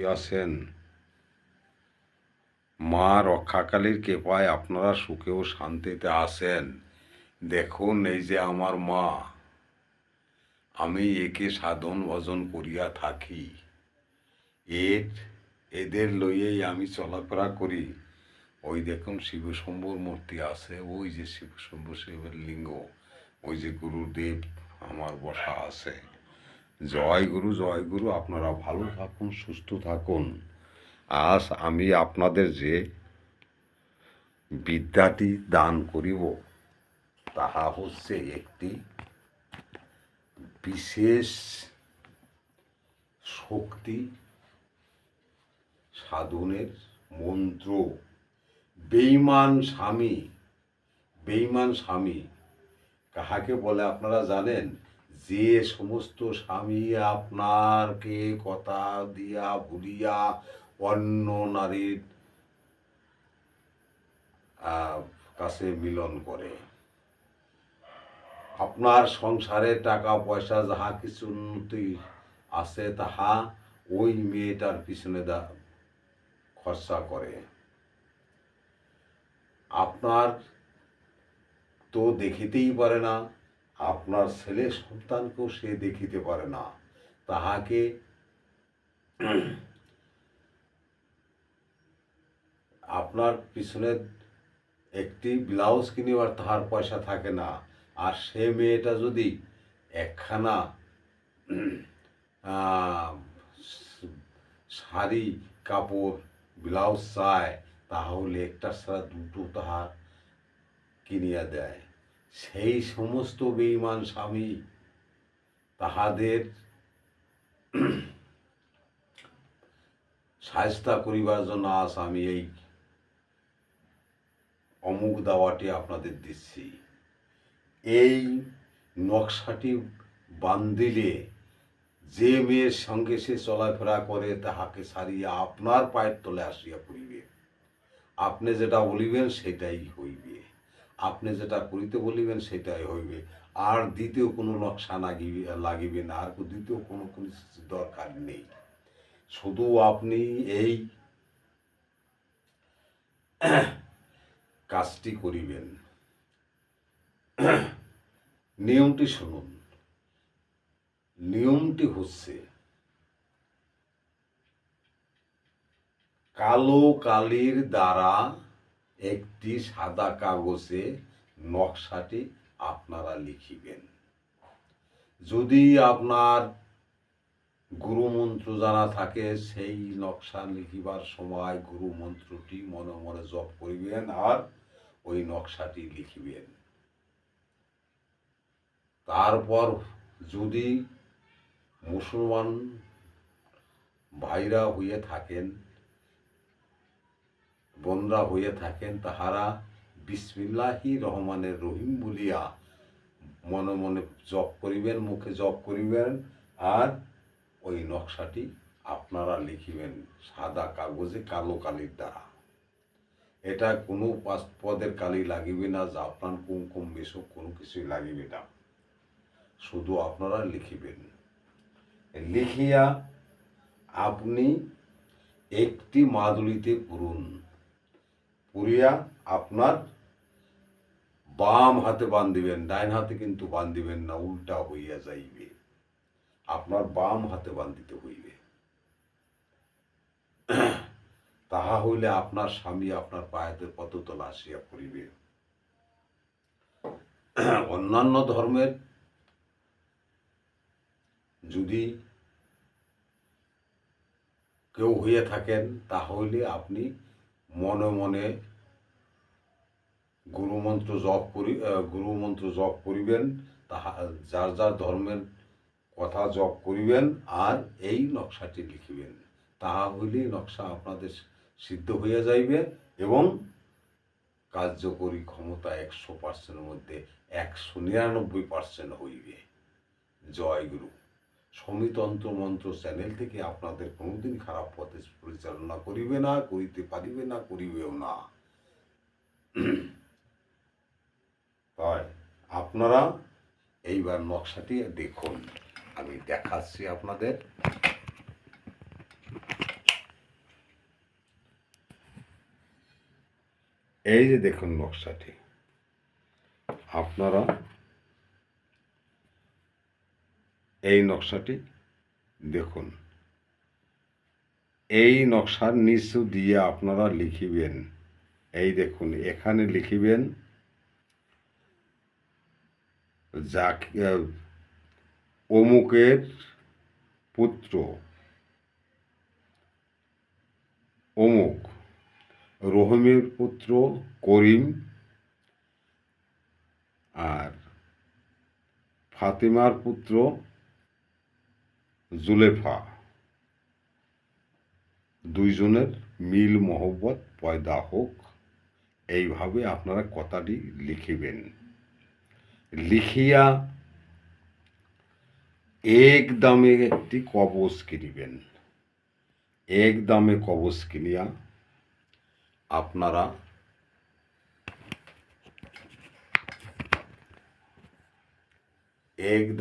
করিয়াছেন মা রক্ষাকালীর কৃপায় আপনারা সুখে ও শান্তিতে আসেন দেখুন এই যে আমার মা। আমি একে সাধন ভজন করিয়া থাকি। এর, এদের লইয়েই আমি চলাফেরা করি। ওই দেখুন শিবশম্ভুর মূর্তি আছে, ওই যে শিবশম্ভু শিবের লিঙ্গ, ওই যে গুরুদেব আমার বসা আছে। জয় গুরু জয় গুরু, আপনারা ভালো থাকুন, সুস্থ থাকুন। আজ আমি আপনাদের যে বিদ্যাটি দান করিব, তাহা হচ্ছে একটি বিশেষ শক্তি, সাধনের মন্ত্র। বেইমান স্বামী বেইমান স্বামী, কাহাকে বলে আপনারা জানেন? যে সমস্ত স্বামী আপনারকে কথা দিয়া ভুলিয়া অন্য নারীর কাছে মিলন করে। আপনার সংসারে টাকা, পয়সা যাহা কিছু উন্নতি আছে তাহা ওই মেয়েটার পিছনে খরচা করে। আপনার তো দেখিতেই পারে না আপনার ছেলে সন্তানকেও সে দেখিতে পারে না। তাহাকে আপনার পিছনে একটি ব্লাউজ কিনিবার তাহার পয়সা থাকে না। আর সে মেয়েটা যদি একখানা শাড়ি, কাপড়, ব্লাউজ চায়, তাহলে একটা ছাড়া দুটো তাহার কিনিয়া দেয়। সেই সমস্ত বেঈমান স্বামী তাহাদের সাহস্তা করিবার জন্য আজ আমি এই অমুক দাওয়াটি আপনাদের দিচ্ছি। এই নকশাটি বান্দিলে যে মেয়ের সঙ্গে সে চলাফেরা করে তাহাকে সারিয়া আপনার পায়ের তলে আসিয়া পড়িবে। আপনি যেটা বলিবেন সেটাই হইবে। আপনি যেটা করিতে বলিবেন সেটাই হইবে। আর দ্বিতীয় কোনো নকশা লাগিবে লাগিবে না। আর দ্বিতীয় কোনো কোনো দরকার নেই। শুধু আপনি এই কাজটি করিবেন। নিয়মটি শুনুন। নিয়মটি হচ্ছে, কালো কালির দ্বারা একটি সাদা কাগজে নকশাটি আপনারা লিখিবেন। যদি আপনার গুরুমন্ত্র জানা থাকে, সেই নকশা লিখিবার সময় গুরুমন্ত্রটি মনে মনে জপ করিবেন আর ওই নকশাটি লিখিবেন। তারপর যদি মুসলমান ভাইরা হয়ে থাকেন বোনরা হয়ে থাকেন তাহারা বিসমিল্লাহি রহমানের রহিম বলিয়া মনে মনে জপ করিবেন, মুখে জপ করিবেন আর ওই নকশাটি আপনারা লিখিবেন সাদা কাগজে কালো কালির দ্বারা। এটা কোনো পাঁচ পদের কালি লাগিবে না, জাফরান, কুমকুম মেশক কোনো কিছুই লাগিবে না। শুধু আপনারা লিখিবেন। লিখিয়া আপনি একটি মাদুলিতে পুরুন। পুরিয়া আপনার বাম হাতে বান্ধিবেন ডাইন হাতে কিন্তু বান্ধিবেন না, উল্টা হইয়া যাইবে। আপনার বাম হাতে বান্ধিতে হইবে। তাহা হইলে আপনার স্বামী আপনার পায়েতে পদতলা আসিয়া পড়িবে। অন্যান্য ধর্মের যদি কেউ হইয়া থাকেন, তাহলে আপনি মনে মনে গুরুমন্ত্র জপ করি গুরুমন্ত্র জপ করিবেন, তাহা, যার যার ধর্মের কথা জপ করিবেন, আর এই নকশাটি লিখিবেন। তাহা হইলেই নকশা আপনাদের সিদ্ধ হইয়া যাইবে এবং কার্যকরী ক্ষমতা একশো পার্সেন্টের মধ্যে একশো নিরানব্বই পার্সেন্ট হইবে। জয় গুরু। সমিতন্ত্র মন্ত্র চ্যানেল থেকে আপনাদের কোনোদিন খারাপ পথে পরিচালনা করিবে না, করিতে পারিবে না, করিবেও না। তাই আপনারা এইবার নকশাটি দেখুন। আমি দেখাচ্ছি আপনাদের। এই যে দেখুন নকশাটি। আপনারা এই নকশাটি দেখুন। এই নকশার নিচু দিয়ে আপনারা লিখিবেন। এই দেখুন, এখানে লিখিবেন, যাক অমুকের পুত্র, অমুক, রহিমের পুত্র, করিম, আর ফাতিমার পুত্র জুলেফা। দুইজনের মিল, মহব্বত, পয়দা হোক, এইভাবে আপনারা কথাটি লিখিবেন। লিখিয়া এক দামে একটি কবচ কিনিবেন। এক দামে কবচ কিনিয়া আপনারা এক